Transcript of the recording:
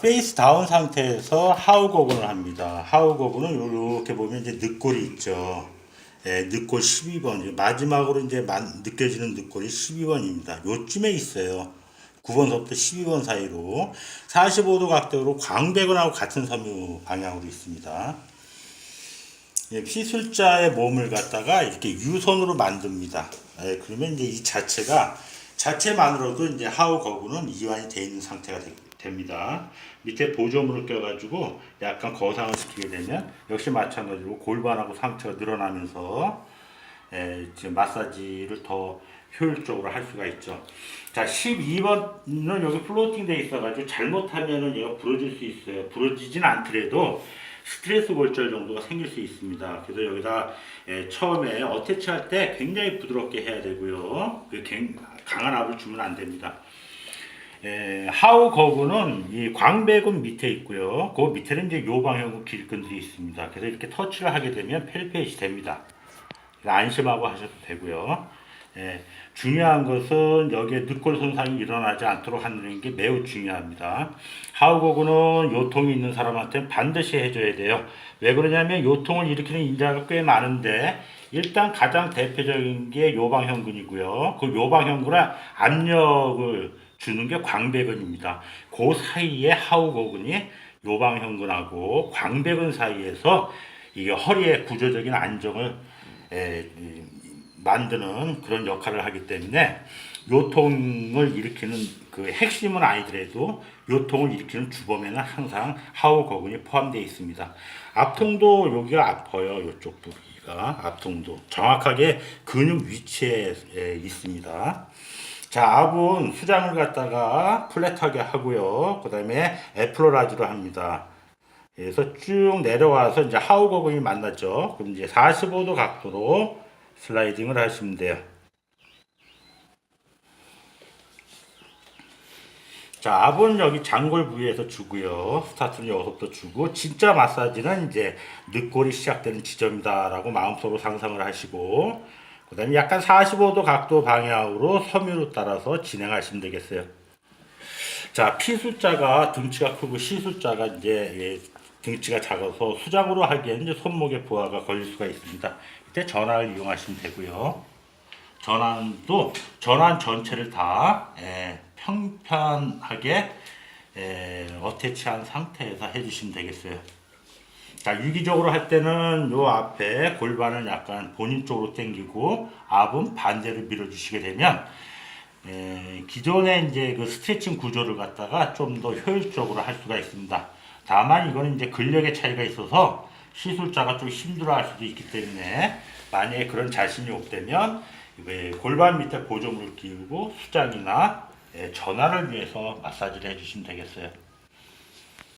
페이스 다운 상태에서 하우 거근을 합니다. 하우 거근은 이렇게 보면 이제 늑골이 있죠. 예, 늑골 12번. 마지막으로 이제 만- 느껴지는 늑골이 12번입니다. 요쯤에 있어요. 9번서부터 12번 사이로 45도 각도로 광배근하고 같은 섬유 방향으로 있습니다. 예, 피술자의 몸을 갖다가 이렇게 유선으로 만듭니다. 예, 그러면 이제 이 자체가 자체만으로도 이제 하우 거구는 이완이 되어 있는 상태가 되- 됩니다. 밑에 보조물을 껴가지고 약간 거상을 시키게 되면 역시 마찬가지로 골반하고 상체가 늘어나면서 예, 지금 마사지를 더 효율적으로 할 수가 있죠. 자, 12번은 여기 플로팅 돼 있어가지고 잘못하면은 얘가 부러질 수 있어요. 부러지진 않더라도 스트레스 골절 정도가 생길 수 있습니다. 그래서 여기다 예, 처음에 어태치 할 때 굉장히 부드럽게 해야 되고요. 그 갱- 강한 압을 주면 안 됩니다. 예, 하우 거구는 이 광배근 밑에 있고요. 그 밑에는 이제 요방형 길근들이 있습니다. 그래서 이렇게 터치를 하게 되면 펠페이시 됩니다. 안심하고 하셔도 되고요. 예, 중요한 것은 여기에 늑골 손상이 일어나지 않도록 하는 게 매우 중요합니다. 하우거구는 요통이 있는 사람한테는 반드시 해줘야 돼요. 왜 그러냐면 요통을 일으키는 인자가 꽤 많은데 일단 가장 대표적인 게 요방형근이고요. 그 요방형근에 압력을 주는 게 광배근입니다. 그 사이에 하우거근이 요방형근하고 광배근 사이에서 이게 허리의 구조적인 안정을 에, 이, 만드는 그런 역할을 하기 때문에 요통을 일으키는 그 핵심은 아니더라도 요통을 일으키는 주범에는 항상 하우 거근이 포함되어 있습니다. 앞통도 여기가 아파요. 이쪽 부위가 앞통도 정확하게 근육 위치에 에, 있습니다. 자, 압은 수장을 갖다가 플랫하게 하고요. 그 다음에 애플로라지로 합니다. 그래서 쭉 내려와서 이제 하우 거근이 만났죠. 그럼 이제 45도 각도로 슬라이딩을 하시면 돼요. 자, 압은 여기 장골 부위에서 주고요. 스타트는 여기서부터 주고, 진짜 마사지는 이제 늑골이 시작되는 지점이다라고 마음속으로 상상을 하시고, 그 다음에 약간 45도 각도 방향으로 섬유로 따라서 진행하시면 되겠어요. 자, P 숫자가 등치가 크고 C 숫자가 이제 예, 등치가 작아서 수작으로 하기에는 이제 손목에 부하가 걸릴 수가 있습니다. 이때 전환을 이용하시면 되고요. 전환도 전환 전체를 다 예, 평편하게 예, 어태치한 상태에서 해주시면 되겠어요. 자, 유기적으로 할 때는 요 앞에 골반을 약간 본인 쪽으로 당기고 앞은 반대로 밀어주시게 되면 에, 기존의 이제 그 스트레칭 구조를 갖다가 좀 더 효율적으로 할 수가 있습니다. 다만 이거는 이제 근력의 차이가 있어서 시술자가 좀 힘들어 할 수도 있기 때문에 만약에 그런 자신이 없다면 골반 밑에 보조물을 끼우고 수장이나 예, 전환을 위해서 마사지를 해주시면 되겠어요.